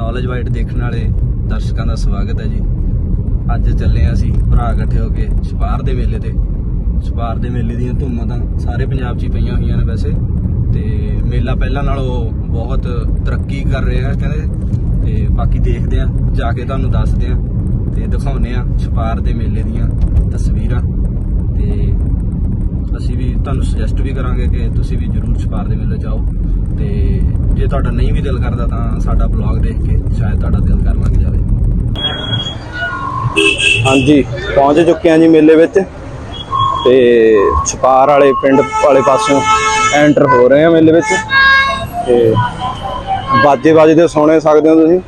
Knowledge white ਦੇਖਣ ਵਾਲੇ ਦਰਸ਼ਕਾਂ ਦਾ ਸਵਾਗਤ ਹੈ ਜੀ। ਅੱਜ ਚੱਲੇ ਹਾਂ ਅਸੀਂ ਭਰਾ ਇਕੱਠੇ ਹੋ ਕੇ ਛਪਾਰ ਦੇ ਮੇਲੇ ਤੇ। ਛਪਾਰ ਦੇ ਮੇਲੇ ਦੀਆਂ ਧੂਮਾਂ ਤਾਂ ਸਾਰੇ ਪੰਜਾਬ 'ਚ ਹੀ ਪਈਆਂ ਹੋਈਆਂ ਨੇ ਵੈਸੇ। ਤੇ ਮੇਲਾ ਪਹਿਲਾਂ ਨਾਲੋਂ ਬਹੁਤ ਤਰੱਕੀ ਕਰ ਰਿਹਾ ਕਹਿੰਦੇ। ਤੇ ਬਾਕੀ ਦੇਖਦੇ ਆ ਜਾ ਕੇ ਤੁਹਾਨੂੰ ਦੱਸਦੇ ਆ ਤੇ ਦਿਖਾਉਨੇ ਆ ਛਪਾਰ ਦੇ ਮੇਲੇ ਦੀਆਂ ਤਸਵੀਰਾਂ। ਤੇ ਅਸੀਂ ਵੀ ਤੁਹਾਨੂੰ ਸੁਜੈਸਟ ਵੀ ਕਰਾਂਗੇ ਕਿ ਤੁਸੀਂ ਵੀ ਜਰੂਰ ਛਪਾਰ ਦੇ ਮੇਲੇ ਜਾਓ। ਤੇ ਜੇ ਤੁਹਾਡਾ ਨਹੀਂ ਵੀ ਦਿਲ ਕਰਦਾ ਤਾਂ ਸਾਡਾ ਬਲੌਗ ਦੇਖ ਕੇ ਸ਼ਾਇਦ ਤੁਹਾਡਾ ਦਿਲ ਕਰ ਲੱਗ ਜਾਵੇ। ਹਾਂਜੀ, ਪਹੁੰਚ ਚੁੱਕੇ ਹਾਂ ਜੀ ਮੇਲੇ ਵਿੱਚ। ਤੇ ਛਪਾਰ ਵਾਲੇ ਪਿੰਡ ਵਾਲੇ ਪਾਸਿਓਂ ਐਂਟਰ ਹੋ ਰਹੇ ਹਾਂ ਮੇਲੇ ਵਿੱਚ। ਤੇ ਬਾਜੇ ਬਾਜੇ ਦੇ ਸੁਣੇ ਸਕਦੇ ਹੋ ਤੁਸੀਂ।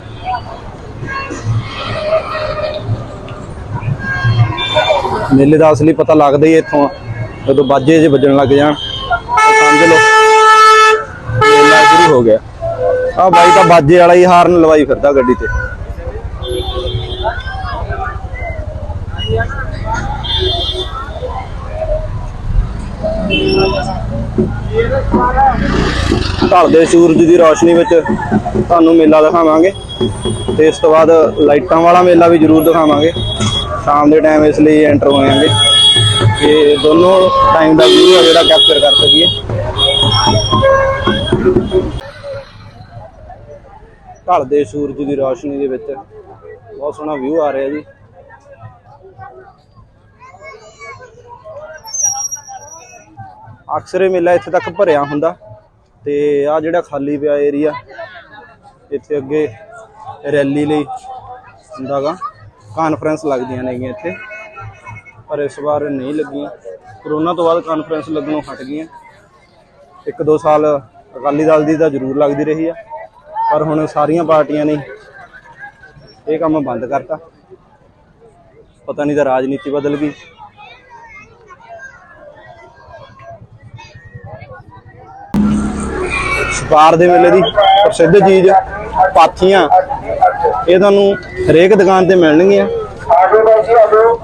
ਮੇਲੇ ਦਾ ਅਸਲੀ ਪਤਾ ਲੱਗਦਾ ਹੀ ਇੱਥੋਂ ਆ। ਜਦੋਂ ਬਾਜੇ ਜੇ ਵੱਜਣ ਲੱਗ ਜਾਣ ਸਮਝ ਲਓ। ਮੇਲਾ ਸ਼ੁਰੂ ਹੋ ਗਿਆ। ਆ ਬਾਈ ਤਾਂ ਬਾਜੇ ਵਾਲਾ ਹੀ ਹਾਰਨ ਲਵਾਈ ਫਿਰਦਾ ਗੱਡੀ ਤੇ। ਢਲਦੇ ਸੂਰਜ ਦੀ ਰੋਸ਼ਨੀ ਵਿੱਚ ਤੁਹਾਨੂੰ ਮੇਲਾ ਦਿਖਾਵਾਂਗੇ। ਤੇ ਇਸ ਤੋਂ ਬਾਅਦ ਲਾਈਟਾਂ ਵਾਲਾ ਮੇਲਾ ਵੀ ਜ਼ਰੂਰ ਦਿਖਾਵਾਂਗੇ। ਸ਼ਾਮ ਦੇ ਟਾਈਮ ਇਸ ਲਈ ਐਂਟਰ ਹੋਵਾਂਗੇ ਕਿ ਦੋਨੋਂ ਟਾਈਮ ਦਾ ਵਿਊ ਆ ਜਿਹੜਾ ਕੈਪਚਰ ਕਰ ਸਕੀਏ। ਢਲਦੇ ਸੂਰਜ ਦੀ ਰੋਸ਼ਨੀ ਦੇ ਵਿੱਚ ਬਹੁਤ ਸੋਹਣਾ ਵਿਊ ਆ ਰਿਹਾ ਜੀ। ਅਕਸਰ ਮੇਲਾ ਇੱਥੇ ਤੱਕ ਭਰਿਆ ਹੁੰਦਾ ਤੇ ਆ ਜਿਹੜਾ ਖਾਲੀ ਪਿਆ ਏਰੀਆ ਇੱਥੇ ਅੱਗੇ ਰੈਲੀ ਲਈ ਹੁੰਦਾਗਾ। ਕਾਨਫਰੰਸ ਲੱਗਦੀਆਂ ਨੇਗੀਆਂ ਇੱਥੇ। ਪਰ ਇਸ ਵਾਰ ਨਹੀਂ ਲੱਗੀਆਂ ਕਰੋਨਾ ਤੋਂ ਬਾਅਦ ਕਾਨਫਰੰਸ ਲੱਗਣੋਂ ਹਟ ਗਈਆਂ। ਇੱਕ ਦੋ ਸਾਲ ਅਕਾਲੀ ਦਲ ਦੀ ਤਾਂ ਜ਼ਰੂਰ ਲੱਗਦੀ ਰਹੀ ਆ। ਪਰ ਹੁਣ ਸਾਰੀਆਂ ਪਾਰਟੀਆਂ ਨੇ ਇਹ ਕੰਮ ਬੰਦ ਕਰਤਾ। ਪਤਾ ਨਹੀਂ ਤਾਂ ਰਾਜਨੀਤੀ ਬਦਲ ਗਈ। ਛਪਾਰ ਦੇ ਵੇਲੇ ਦੀ ਪ੍ਰਸਿੱਧ ਚੀਜ਼ ਪਾਥੀਆਂ, ਇਹ ਤੁਹਾਨੂੰ ਹਰੇਕ ਦੁਕਾਨ ਤੇ ਮਿਲਣਗੀਆਂ।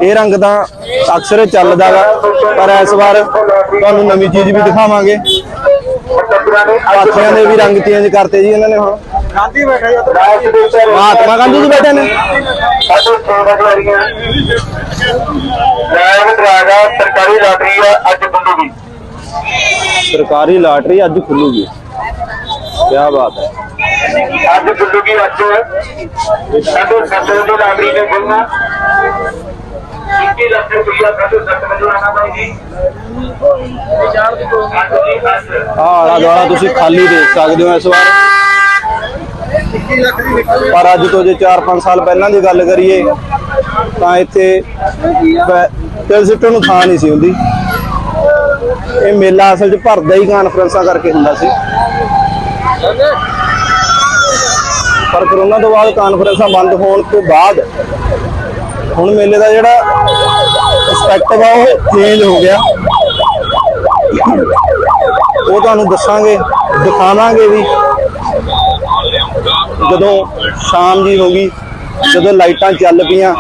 ਇਹ ਰੰਗ ਤਾਂ ਅਕਸਰ ਚੱਲਦਾ ਵਾ ਪਰ ਇਸ ਵਾਰ ਤੁਹਾਨੂੰ ਨਵੀਂ ਚੀਜ਼ ਵੀ ਦਿਖਾਵਾਂਗੇ। ਪਾਥੀਆਂ ਦੇ ਵੀ ਰੰਗ ਚੇਂਜ ਕਰਤੇ ਜੀ ਇਹਨਾਂ ਨੇ ਹੁਣ। ਗਾਂਧੀ ਬੈਠਾ ਜੀ ਮਹਾਤਮਾ ਗਾਂਧੀ ਜੀ ਬੈਠੇ ਨੇ। ਸਰਕਾਰੀ ਲਾਟਰੀ ਅੱਜ ਬੰਦੂਗੀ ਸਰਕਾਰੀ ਲਾਟਰੀ ਅੱਜ ਖੁੱਲੂਗੀ। ਕੀ ਬਾਤ ਹੈ। ਅੱਜ ਬੰਦੂਗੀ ਅੱਜ ਸਾਡੇ ਸੱਤ ਵਜੇ ਲਾਟਰੀ ਨੇ ਖੁੱਲਣਾ 21 ਲੱਖ ਰੁਪਇਆ ਸਾਡੇ ਸੱਤ ਵਜੇ ਆਣਾ ਬਾਈ ਜੀ। ਆਹ ਆਲਾ ਦੁਆਲਾ ਤੁਸੀਂ ਖਾਲੀ ਦੇਖ ਸਕਦੇ ਹੋ ਇਸ ਵਾਰ। ਪਰ ਅੱਜ ਤੋਂ ਜੇ 4-5 ਸਾਲ ਪਹਿਲਾਂ ਦੀ ਗੱਲ ਕਰੀਏ ਤਾਂ ਇੱਥੇ ਤਿਲ ਸਿੱਟਣ ਨੂੰ ਥਾਂ ਨਹੀਂ ਸੀ ਹੁੰਦੀ। ਇਹ ਮੇਲਾ ਅਸਲ 'ਚ ਭਰਦਾ ਹੀ ਕਾਨਫਰੰਸਾਂ ਕਰਕੇ ਹੁੰਦਾ ਸੀ। ਪਰ ਕਰੋਨਾ ਤੋਂ ਬਾਅਦ ਕਾਨਫਰੰਸਾਂ ਬੰਦ ਹੋਣ ਤੋਂ ਬਾਅਦ ਹੁਣ ਮੇਲੇ ਦਾ ਜਿਹੜਾ ਐਸਪੈਕਟਿਵ ਆ, ਉਹ ਚੇਂਜ ਹੋ ਗਿਆ। ਉਹ ਤੁਹਾਨੂੰ ਦੱਸਾਂਗੇ, ਦਿਖਾਵਾਂਗੇ ਵੀ ਜਦੋਂ ਸ਼ਾਮ ਜੀ ਹੋ ਗਈ, ਜਦੋਂ ਲਾਈਟਾਂ ਚੱਲ ਪਈਆਂ,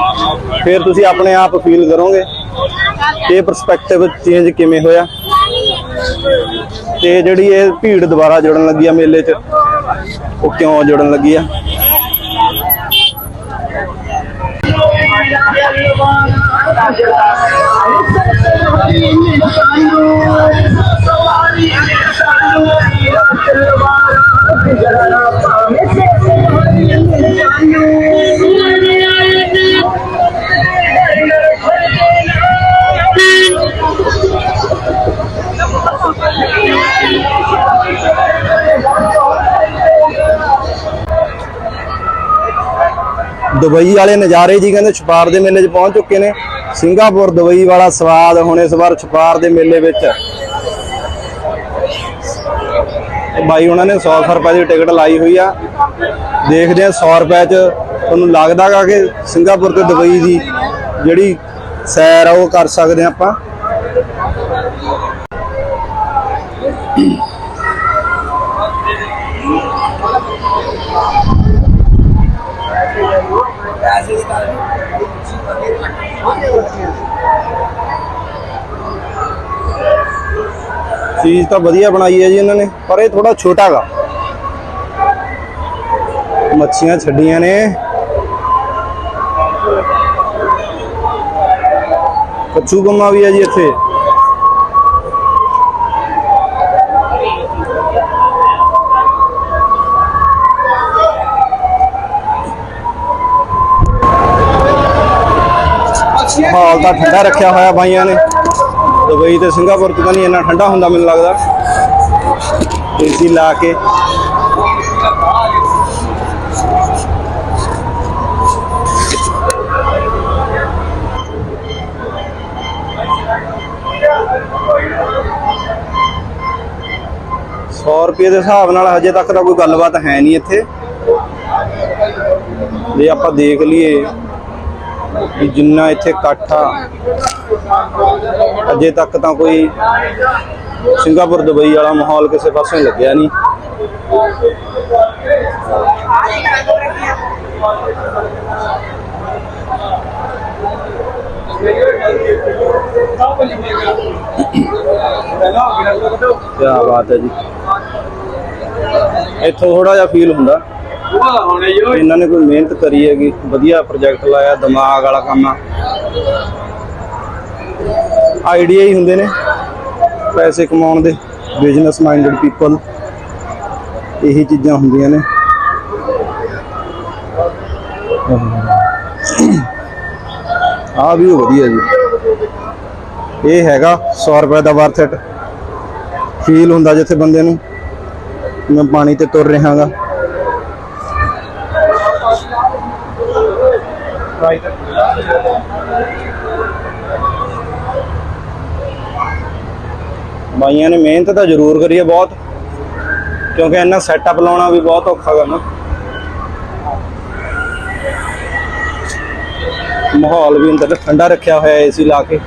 ਫਿਰ ਤੁਸੀਂ ਆਪਣੇ ਆਪ ਫੀਲ ਕਰੋਗੇ ਇਹ ਪਰਸਪੈਕਟਿਵ ਚੇਂਜ ਕਿਵੇਂ ਹੋਇਆ। ਤੇ ਜਿਹੜੀ ਇਹ ਭੀੜ ਦੁਬਾਰਾ ਜੁੜਨ ਲੱਗੀ ਆ ਮੇਲੇ 'ਚ, ਉਹ ਕਿਉਂ ਜੁੜਨ ਲੱਗੀ ਆ? ਦੁਬਈ ਵਾਲੇ ਨਜ਼ਾਰੇ ਜੀ ਕਹਿੰਦੇ ਛਪਾਰ ਦੇ ਮੇਲੇ 'ਚ ਪਹੁੰਚ ਚੁੱਕੇ ਨੇ। ਸਿੰਗਾਪੁਰ ਦੁਬਈ ਵਾਲਾ ਸਵਾਦ ਹੁਣ ਇਸ ਵਾਰ ਛਪਾਰ ਦੇ ਮੇਲੇ ਵਿੱਚ। ਬਾਈ ਉਹਨਾਂ ਨੇ 100 ਰੁਪਏ ਦੀ ਟਿਕਟ ਲਾਈ ਹੋਈ ਆ। ਦੇਖਦੇ ਆ 100 ਰੁਪਏ 'ਚ ਤੁਹਾਨੂੰ ਲੱਗਦਾਗਾ ਕਿ ਸਿੰਗਾਪੁਰ ਤੇ ਦੁਬਈ ਦੀ ਜਿਹੜੀ ਸੈਰ ਆ ਉਹ ਕਰ ਸਕਦੇ ਆ ਆਪਾਂ। ਚੀਜ਼ ਤਾਂ ਵਧੀਆ ਬਣਾਈ ਹੈ ਜੀ ਇਹਨਾਂ ਨੇ, ਪਰ ਇਹ ਥੋੜਾ ਛੋਟਾ ਗਾ ਮੱਛੀਆਂ ਛੱਡੀਆਂ ਨੇ। ਕੱਚੂ ਕੰਮਾ ਵੀ ਹੈ ਜੀ ਇੱਥੇ। ਮਾਹੌਲ ਤਾਂ ਠੰਡਾ ਰੱਖਿਆ ਹੋਇਆ ਬਾਈਆਂ ਨੇ। ਦੁਬਈ ਤੇ ਸਿੰਗਾਪੁਰ ਚ ਨਹੀਂ ਇੰਨਾ ਠੰਡਾ ਹੁੰਦਾ ਮੈਨੂੰ ਲੱਗਦਾ। ਏਸੀ ਲਾ ਕੇ। ਸੌ ਰੁਪਏ ਦੇ ਹਿਸਾਬ ਨਾਲ ਹਜੇ ਤੱਕ ਤਾਂ ਕੋਈ ਗੱਲਬਾਤ ਹੈ ਨਹੀਂ ਇੱਥੇ। ਜੇ ਆਪਾਂ ਦੇਖ ਲਈਏ ਵੀ ਜਿੰਨਾ ਇੱਥੇ ਇਕੱਠ ਆ, ਅਜੇ ਤੱਕ ਤਾਂ ਕੋਈ ਸਿੰਗਾਪੁਰ, ਦੁਬਈ ਵਾਲਾ ਮਾਹੌਲ ਕਿਸੇ ਪਾਸੇ ਲੱਗਿਆ ਨਹੀਂ। ਕੀ ਬਾਤ ਹੈ ਜੀ। ਇੱਥੋਂ ਥੋੜਾ ਜਿਹਾ ਫੀਲ ਹੁੰਦਾ। ਇਹਨਾਂ ਨੇ ਕੋਈ ਮਿਹਨਤ ਕਰੀ ਹੈਗੀ, ਵਧੀਆ ਪ੍ਰੋਜੈਕਟ ਲਾਇਆ, ਦਿਮਾਗ ਵਾਲਾ ਕੰਮ ਆ। ਆਈਡੀਆ ਹੀ ਹੁੰਦੇ ਨੇ, ਪੈਸੇ ਕਮਾਉਣ ਦੇ ਬਿਜ਼ਨਸ ਮਾਈਂਡਡ ਪੀਪਲ ਇਹੀ ਚੀਜ਼ਾਂ ਹੁੰਦੀਆਂ ਨੇ। ਆ ਵੀ ਵਧੀਆ ਜੀ। ਇਹ ਹੈਗਾ 100 ਰੁਪਏ ਦਾ ਵਰਥ ਇਟ ਫੀਲ ਹੁੰਦਾ ਜਿੱਥੇ ਬੰਦੇ ਨੂੰ, ਮੈਂ ਪਾਣੀ ਤੇ ਤੁਰ ਰਿਹਾਗਾ। ਬਾਈਆਂ ਨੇ ਮਿਹਨਤ ਤਾਂ ਜ਼ਰੂਰ ਕਰੀ ਹੈ ਬਹੁਤ, ਕਿਉਂਕਿ ਇਹਨਾਂ ਸੈਟਅਪ ਲਾਉਣਾ ਵੀ ਬਹੁਤ ਔਖਾ ਗਾ ਮਾਹੌਲ ਵੀ ਅੰਦਰ ਠੰਡਾ ਰੱਖਿਆ ਹੋਇਆ ਏਸੀ ਲਾ ਕੇ।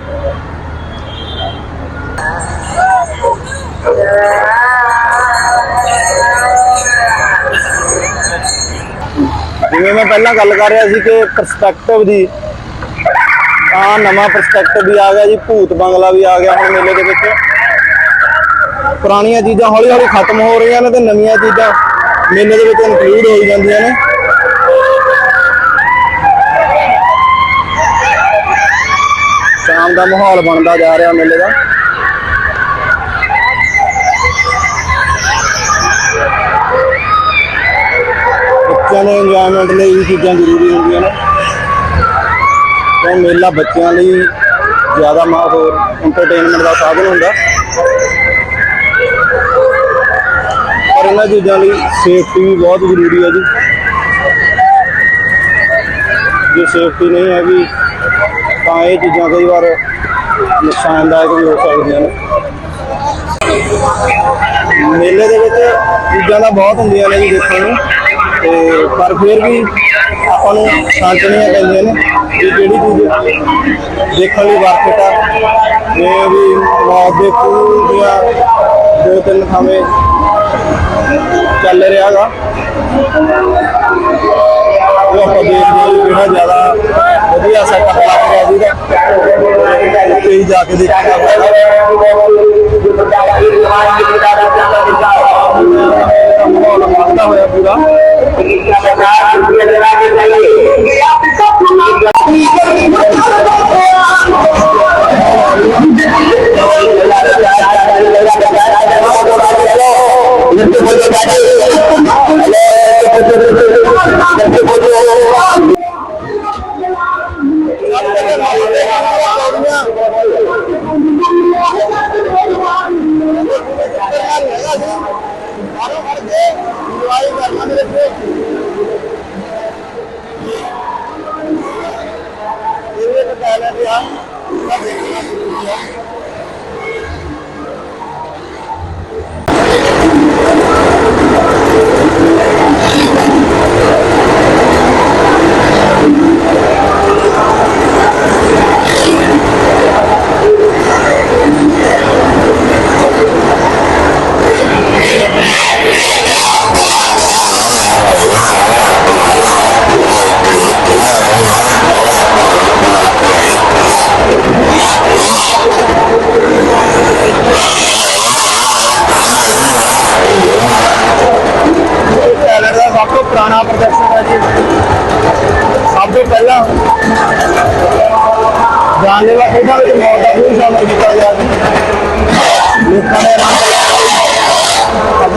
ਜਿਵੇਂ ਮੈਂ ਪਹਿਲਾਂ ਗੱਲ ਕਰ ਰਿਹਾ ਸੀ ਕਿ ਪਰਸਪੈਕਟਿਵ ਦੀ ਆ ਨਵਾਂ ਪਰਸਪੈਕਟਿਵ ਵੀ ਆ ਗਿਆ ਜੀ, ਭੂਤ ਬੰਗਲਾ ਵੀ ਆ ਗਿਆ ਹੁਣ ਮੇਲੇ ਦੇ ਵਿੱਚ। ਪੁਰਾਣੀਆਂ ਚੀਜ਼ਾਂ ਹੌਲੀ ਹੌਲੀ ਖਤਮ ਹੋ ਰਹੀਆਂ ਨੇ ਤੇ ਨਵੀਆਂ ਚੀਜ਼ਾਂ ਮੇਲੇ ਦੇ ਵਿੱਚ ਇਨਕਲੂਡ ਹੋਈ ਜਾਂਦੀਆਂ ਨੇ। ਸ਼ਾਮ ਦਾ ਮਾਹੌਲ ਬਣਦਾ ਜਾ ਰਿਹਾ ਮੇਲੇ ਦਾ। ਬੱਚਿਆਂ ਦੇ ਇੰਜੋਇਮੈਂਟ ਲਈ ਵੀ ਚੀਜ਼ਾਂ ਜ਼ਰੂਰੀ ਹੁੰਦੀਆਂ ਨੇ। ਤੇ ਮੇਲਾ ਬੱਚਿਆਂ ਲਈ ਜ਼ਿਆਦਾ ਮਾਹੌਲ ਐਂਟਰਟੇਨਮੈਂਟ ਦਾ ਸਾਧਨ ਹੁੰਦਾ। ਪਰ ਇਹਨਾਂ ਚੀਜ਼ਾਂ ਲਈ ਸੇਫਟੀ ਵੀ ਬਹੁਤ ਜ਼ਰੂਰੀ ਹੈ ਜੀ। ਜੇ ਸੇਫਟੀ ਨਹੀਂ ਹੈਗੀ, ਤਾਂ ਇਹ ਚੀਜ਼ਾਂ ਕਈ ਵਾਰ ਨੁਕਸਾਨਦਾਇਕ ਵੀ ਹੋ ਸਕਦੀਆਂ ਨੇ। ਮੇਲੇ ਦੇ ਵਿੱਚ ਚੀਜ਼ਾਂ ਤਾਂ ਬਹੁਤ ਹੁੰਦੀਆਂ ਨੇ ਜੀ ਦੇਖਣ ਨੂੰ। ਤੇ ਪਰ ਫਿਰ ਵੀ ਆਪਾਂ ਨੂੰ ਸਾਂਝਣੀਆਂ ਪੈਂਦੀਆਂ ਨੇ ਵੀ ਜਿਹੜੀ ਚੀਜ਼ ਦੇਖਣ ਲਈ ਵਰਤ ਆ ਜਿਵੇਂ ਵੀ ਰਾਤ ਦੇ ਪੂਲ ਦੀਆਂ ਦੋ ਤਿੰਨ ਥਾਵੇਂ ਚੱਲ ਰਿਹਾਗਾ, ਉਹ ਆਪਾਂ ਦੇਖਦੇ ਹਾਂ ਵੀ ਕਿਹੜਾ ਜ਼ਿਆਦਾ ਵਧੀਆ ਸੈਟਅਪ ਲੱਗ ਰਿਹਾ ਸੀਗਾ। ਉੱਤੇ ਹੀ ਜਾ ਕੇ ਦੇਖਣਾ माहौल मानता हुआ पूरा बोलो على الرئة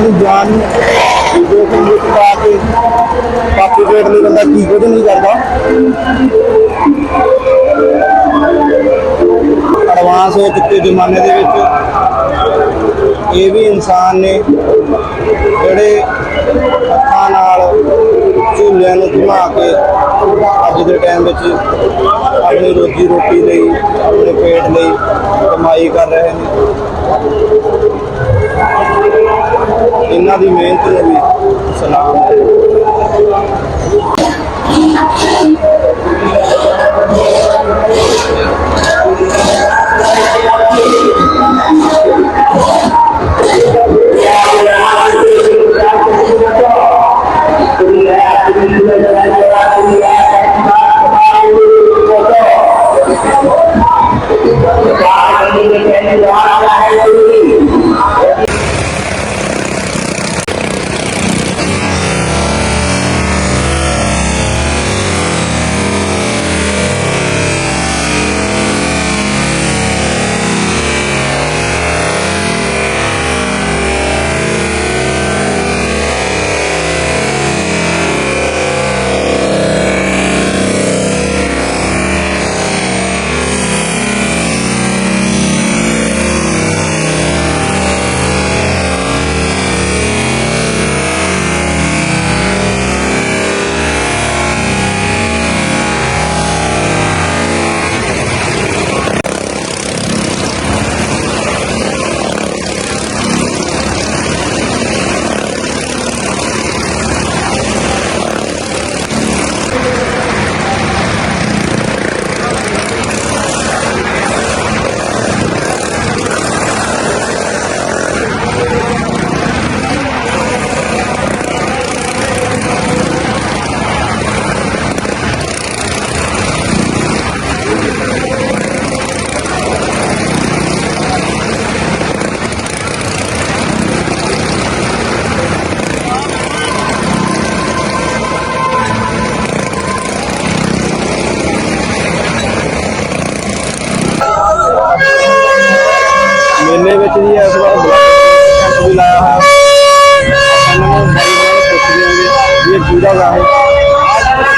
ਆਪਣੀ ਜਾਨ ਨੂੰ ਜੋਖਮ ਵਿੱਚ ਪਾ ਕੇ ਬਾਕੀ ਲਈ ਬੰਦਾ ਕੀ ਕੁਝ ਨਹੀਂ ਕਰਦਾ। ਐਡਵਾਂਸ ਹੋ ਚੁੱਕੇ ਜ਼ਮਾਨੇ ਦੇ ਵਿੱਚ। ਇਹ ਵੀ ਇਨਸਾਨ ਨੇ ਜਿਹੜੇ ਹੱਥਾਂ ਨਾਲ ਝੂਲਿਆਂ ਨੂੰ ਘੁਮਾ ਕੇ ਅੱਜ ਦੇ ਟਾਈਮ ਵਿੱਚ ਆਪਣੀ ਰੋਜੀ ਰੋਟੀ ਲਈ, ਆਪਣੇ ਪੇਟ ਲਈ ਕਮਾਈ ਕਰ ਰਹੇ ਨੇ। ਇਹਨਾਂ ਦੀ ਮਿਹਨਤ ਨੂੰ ਵੀ ਸਲਾਮ ਹੈ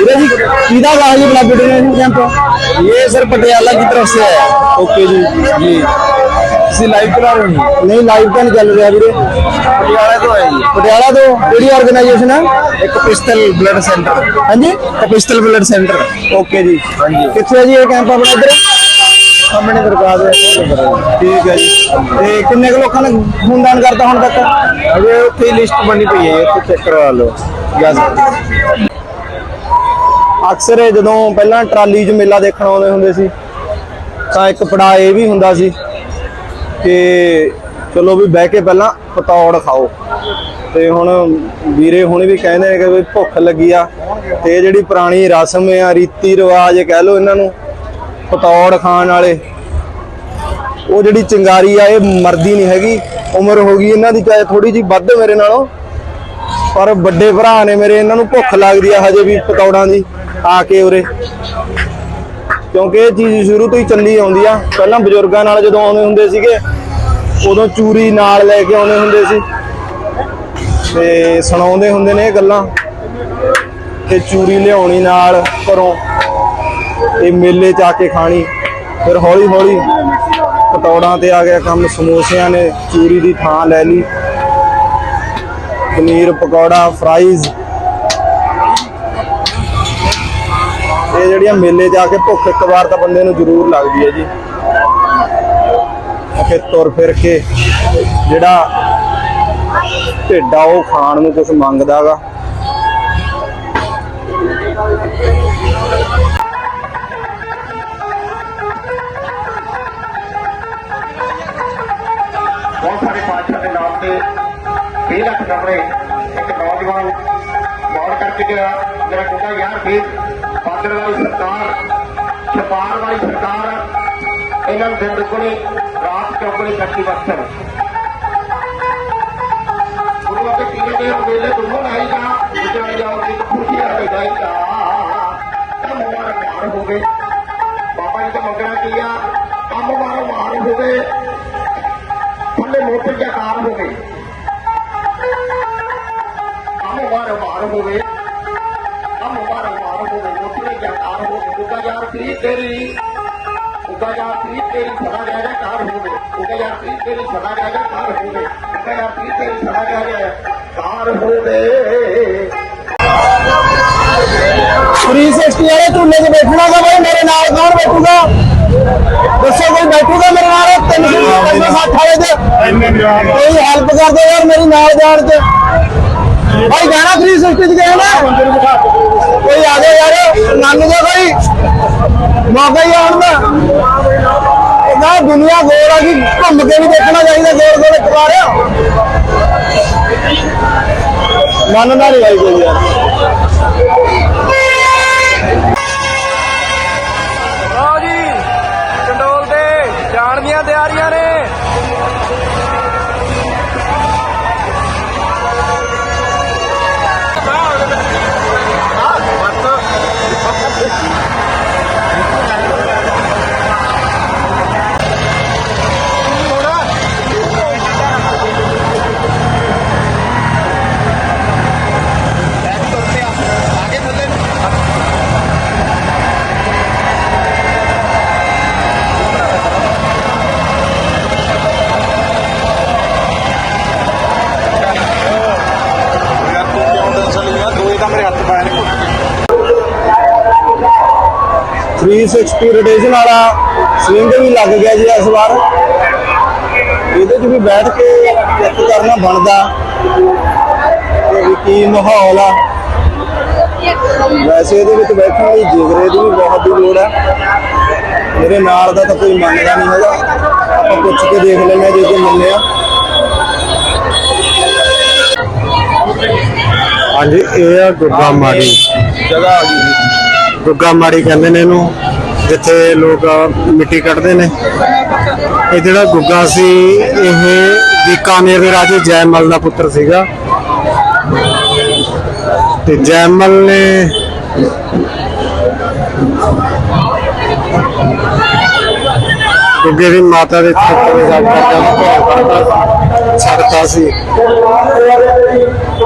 ਵੀਰੇ ਜੀ ਕਿਹਦਾ ਗਾ ਹੈ ਜੀ ਬਲੱਡ ਡੋਨੇਸ਼ਨ ਕੈਂਪ ਇਹ ਸਰ ਪਟਿਆਲਾ की तरफ से है ਓਕੇ ਜੀ ਜੀ ਤੁਸੀਂ ਲਾਈਵ ਕਰਾ ਰਹੇ ਹੋ ਨਹੀਂ ਲਾਈਵ ਤਾਂ ਨਹੀਂ ਚੱਲ ਰਿਹਾ ਵੀਰੇ ਪਟਿਆਲਾ ਤੋਂ ਹੈ ਜੀ ਪਟਿਆਲਾ ਤੋਂ ਕਿਹੜੀ ਆਰਗੇਨਾਈਜੇਸ਼ਨ ਹੈ ਇੱਕ ਪਿਸਟਲ ਬਲੱਡ ਸੈਂਟਰ ਹਾਂਜੀ ਇੱਕ ਪਿਸਟਲ ਬਲੱਡ ਸੈਂਟਰ ਓਕੇ ਜੀ ਹਾਂਜੀ ਕਿੱਥੇ ਹੈ ਜੀ ਇਹ ਕੈਂਪ ਆਪਣਾ ਇੱਧਰ ਸਾਹਮਣੇ ਦਰਗਾਹ ਦੇ ਠੀਕ ਹੈ ਜੀ ਤੇ ਕਿੰਨੇ ਕੁ ਲੋਕਾਂ ਨੇ ਖੂਨਦਾਨ ਕਰਤਾ ਹੁਣ ਤੱਕ ਅਜੇ ਉੱਥੇ ਲਿਸਟ ਬਣੀ ਪਈ ਹੈ ਉੱਥੇ ਚੈੱਕ ਕਰਵਾ ਲਓ ਜਸ ਅਕਸਰ ਇਹ ਜਦੋਂ ਪਹਿਲਾਂ ਟਰਾਲੀ 'ਚ ਮੇਲਾ ਦੇਖਣ ਆਉਂਦੇ ਹੁੰਦੇ ਸੀ, ਤਾਂ ਇੱਕ ਪੜਾ ਇਹ ਵੀ ਹੁੰਦਾ ਸੀ ਕਿ ਚਲੋ ਵੀ ਬਹਿ ਕੇ ਪਹਿਲਾਂ ਪਤੌੜ ਖਾਓ। ਤੇ ਹੁਣ ਵੀਰੇ ਹੁਣ ਵੀ ਕਹਿੰਦੇ ਨੇ ਕਿ ਵੀ ਭੁੱਖ ਲੱਗੀ ਆ ਤੇ ਜਿਹੜੀ ਪੁਰਾਣੀ ਰਸਮ ਆ, ਰੀਤੀ ਰਿਵਾਜ ਕਹਿ ਲਓ ਇਹਨਾਂ ਨੂੰ, ਪਤੌੜ ਖਾਣ ਵਾਲੇ, ਉਹ ਜਿਹੜੀ ਚਿੰਗਾਰੀ ਆ, ਇਹ ਮਰਦੀ ਨਹੀਂ ਹੈਗੀ। ਉਮਰ ਹੋ ਗਈ ਇਹਨਾਂ ਦੀ, ਚਾਹੇ ਥੋੜੀ ਜੀ ਵੱਧ ਮੇਰੇ ਨਾਲੋਂ, ਪਰ ਵੱਡੇ ਭਰਾ ਨੇ ਮੇਰੇ, ਇਹਨਾਂ ਨੂੰ ਭੁੱਖ ਲੱਗਦੀ ਆ ਹਜੇ ਵੀ ਪਤੌੜਾਂ ਦੀ। ਆ ਕੇ ਉਰੇ। ਕਿਉਂਕਿ ਇਹ ਚੀਜ਼ ਸ਼ੁਰੂ ਤੋਂ ਹੀ ਚੱਲੀ ਆਉਂਦੀ ਆ। ਪਹਿਲਾਂ ਬਜ਼ੁਰਗਾਂ ਨਾਲ ਜਦੋਂ ਆਉਂਦੇ ਹੁੰਦੇ ਸੀਗੇ, ਉਦੋਂ ਚੂਰੀ ਨਾਲ ਲੈ ਕੇ ਆਉਂਦੇ ਹੁੰਦੇ ਸੀ। ਤੇ ਸੁਣਾਉਂਦੇ ਹੁੰਦੇ ਨੇ ਇਹ ਗੱਲਾਂ ਤੇ ਚੂਰੀ ਲਿਆਉਣੀ ਨਾਲ ਘਰੋਂ ਇਹ ਮੇਲੇ ਚ ਆ ਕੇ ਖਾਣੀ। ਫਿਰ ਹੌਲੀ ਹੌਲੀ ਪਤੌੜਾਂ ਤੇ ਆ ਗਿਆ ਕੰਮ, ਸਮੋਸਿਆਂ ਨੇ ਚੂਰੀ ਦੀ ਥਾਂ ਲੈ ਲਈ। ਪਨੀਰ ਪਕੌੜਾ ਫਰਾਈਜ਼ ਇਹ ਜਿਹੜੀਆਂ ਮੇਲੇ ਜਾ ਕੇ ਭੁੱਖ ਇੱਕ ਵਾਰ ਤਾਂ ਬੰਦੇ ਨੂੰ ਜ਼ਰੂਰ ਲੱਗਦੀ ਹੈ ਜੀ। ਕਿ ਤੁਰ ਫਿਰ ਕੇ ਜਿਹੜਾ ਢਿੱਡ ਆ ਉਹ ਖਾਣ ਨੂੰ ਕੁਝ ਮੰਗਦਾਗਾ ਛਪਾਰ ਸਰਕਾਰ ਇਹਨਾਂ ਨੂੰ ਦਿਨ ਦੁਗਣੀ ਰਾਤ ਚੌਗਣੀ ਤਰੱਕੀ ਬਖਸ਼ਣ ਗੁਰੂ ਅਤੇ ਪੀਰ ਦੇ ਮੇਲੇ ਦੋਨੋਂ ਨਹੀਂ ਜਾ ਜਾਓ ਜਾਓਗੇ ਖੁਸ਼ੀ ਆ ਗਾਈ ਗਾਇਕਾ ਕੰਮ ਮਾਰ ਮਾਰ ਹੋਵੇ ਬਾਬਾ ਜੀ ਤੋਂ ਮੰਗਣਾ ਕੀ ਆ? ਕੰਮ ਮਾਰ ਮਾਰ ਹੋਵੇ ਥੱਲੇ ਮੋਟਰ ਜਾਂ ਕਾਰ ਹੋਵੇ ਕੰਮ ਮਾਰ ਮਾਰ ਹੋਵੇ ਕੰਮ ਮਾਰ ਮਾਰ ਹੋਵੇ ਮੋਟਰ ਜਾਂ ਕਾਰ ਹੋਵੇ ਗੁੱਗਾ ਯਾਰ, ਪ੍ਰੀਤ ਤੇਰੀ। ਗੁੱਗਾ ਯਾਰ ਪ੍ਰੀਤ ਤੇਰੀ ਸਦਾ ਜਾ ਜਾ ਕਾਰ ਹੋਵੇ ਗੁੱਗਾ ਯਾਰ ਪ੍ਰੀਤ ਤੇਰੀ ਸਦਾ ਜਾ ਜਾ ਕਾਰ ਹੋਵੇ ਗੁੱਗਾ ਯਾਰ ਪ੍ਰੀਤ ਤੇਰੀ ਸਦਾ ਜਾ ਜਾ ਕਾਰ ਹੋਵੇ 360 ਵਾਲੇ ਝੂਲੇ 'ਚ ਬੈਠਣਾ ਤਾਂ ਬਾਈ ਮੇਰੇ ਨਾਲ ਕੌਣ ਬੈਠੂਗਾ? ਦੱਸੋ ਕੋਈ ਬੈਠੂਗਾ ਮੇਰੇ ਨਾਲ? 360 ਵਾਲੇ 'ਚ। ਕੋਈ ਹੈਲਪ ਕਰ ਦਿਓ ਯਾਰ ਮੇਰੀ ਨਾਲ ਜਾਣ 'ਚ। ਭਾਈ ਗਾਣਾ 360 'ਚ ਗਏ ਨਾ ਕੋਈ ਆ ਜਾ ਯਾਰ। ਮੰਨ ਜਾ ਕੋਈ। ਮੌਕਾ ਹੀ ਆਉਣ ਦਾ ਨਾ, ਦੁਨੀਆ ਗੋਲ ਆ ਕਿ ਘੁੰਮ ਕੇ ਵੀ ਦੇਖਣਾ ਚਾਹੀਦਾ ਗੋਲ ਗੋਲ ਇੱਕ ਵਾਰ। ਮੰਨਦਾ ਨਹੀਂ ਬਾਈ ਕੋਈ ਯਾਰ। 360 ਰੋਟੇਸ਼ਨ ਵਾਲਾ ਸਵਿੰਗ ਵੀ ਲੱਗ ਗਿਆ ਜੀ ਇਸ ਵਾਰ। ਇਹਦੇ 'ਚ ਵੀ ਬੈਠ ਕੇ ਚੈੱਕ ਕਰਨਾ ਬਣਦਾ। ਕਿ ਵੀ ਕੀ ਮਾਹੌਲ ਆ। ਵੈਸੇ ਇਹਦੇ ਵਿੱਚ ਬੈਠਣ ਲਈ ਜਿਗਰੇ ਦੀ ਵੀ ਬਹੁਤ ਦੀ ਲੋੜ ਹੈ ਮੇਰੇ ਨਾਲ ਦਾ ਤਾਂ ਕੋਈ ਮੰਨਦਾ ਨਹੀਂ ਹੈਗਾ। ਆਪਾਂ ਪੁੱਛ ਕੇ ਦੇਖ ਲੈਂਦੇ ਹਾਂ ਜੇ ਕੋਈ ਮੰਨਿਆ। ਹਾਂਜੀ ਇਹ ਆ ਗੁੱਗਾ ਮਾੜੀ। ਜਗ੍ਹਾ ਆ ਗਈ। ਗੁੱਗਾ ਮਾੜੀ ਕਹਿੰਦੇ ਨੇ ਇਹਨੂੰ। ਜਿੱਥੇ ਲੋਕ ਮਿੱਟੀ ਕੱਢਦੇ ਨੇ। ਇਹ ਜਿਹੜਾ ਗੁੱਗਾ ਸੀ, ਇਹ ਬੀਕਾਨੇਰ ਦੇ ਰਾਜੇ ਜੈਮਲ ਦਾ ਪੁੱਤਰ ਸੀਗਾ। ਤੇ ਜੈਮਲ ਨੇ ਗੁੱਗੇ ਦੀ ਮਾਤਾ ਦੇ ਪੁੱਤਰ ਦਾ ਕਰਦਾ ਛੱਡਤਾ ਸੀ।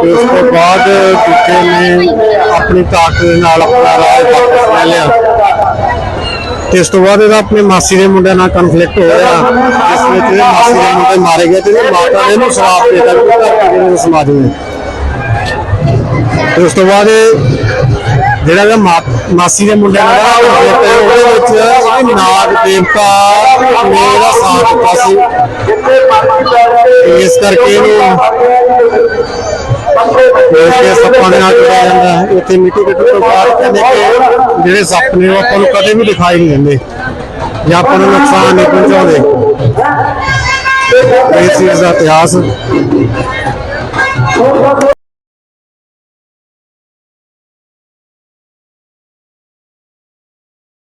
ਉਸ ਤੋਂ ਬਾਅਦ ਗੁੱਗੇ ਨੇ ਆਪਣੀ ਤਾਕਤ ਦੇ ਨਾਲ ਆਪਣਾ ਰਾਜ ਵਾਪਸ ਲੈ ਲਿਆ। ਤੇ ਇਸ ਤੋਂ ਬਾਅਦ ਇਹਦਾ ਆਪਣੇ ਮਾਸੀ ਦੇ ਮੁੰਡਿਆਂ ਨਾਲ ਕਨਫਲਿਕਟ ਹੋਇਆ ਜਿਸ ਵਿੱਚ ਇਹਦੇ ਮਾਸੀ ਦੇ ਮੁੰਡੇ ਮਾਰੇ ਗਏ ਤੇ ਇਹਦੀ ਮਾਤਾ ਨੇ ਇਹਨੂੰ ਸ਼ਰਾਪ ਦੇ ਦਿੱਤਾ ਕਿ ਤੂੰ ਧਰਤੀ ਦੇ ਸਮਾਜ ਵਿੱਚ ਤੇ ਉਸ ਤੋਂ ਬਾਅਦ ਜਿਹੜਾ ਇਹਦਾ ਮਾ- ਮਾਸੀ ਦੇ ਮੁੰਡੇ ਨਾਲ conflict ਹੈ, ਉਹਦੇ ਵਿੱਚ ਨਾਗ ਦੇਵਤਾ ਨੇ ਸਾਥ ਦਿੱਤਾ ਸੀ। ਇਸ ਕਰਕੇ ਇਹਨੂੰ ਕੇ ਸੱਪਾਂ ਦੇ ਨਾਲ ਜੁੜਿਆ ਜਾਂਦਾ ਹੈ ਇੱਥੇ ਮਿੱਟੀ ਕੱਟਣ ਤੋਂ ਬਾਅਦ ਕਹਿੰਦੇ ਕਿ ਜਿਹੜੇ ਸੱਪ ਨੇ ਉਹ ਆਪਾਂ ਨੂੰ ਕਦੇ ਵੀ ਦਿਖਾਈ ਨਹੀਂ ਦਿੰਦੇ। ਜਾਂ ਆਪਾਂ ਨੂੰ ਨੁਕਸਾਨ ਨਹੀਂ ਪਹੁੰਚਾਉਂਦੇ। ਇਹ ਚੀਜ਼ ਦਾ ਇਤਿਹਾਸ।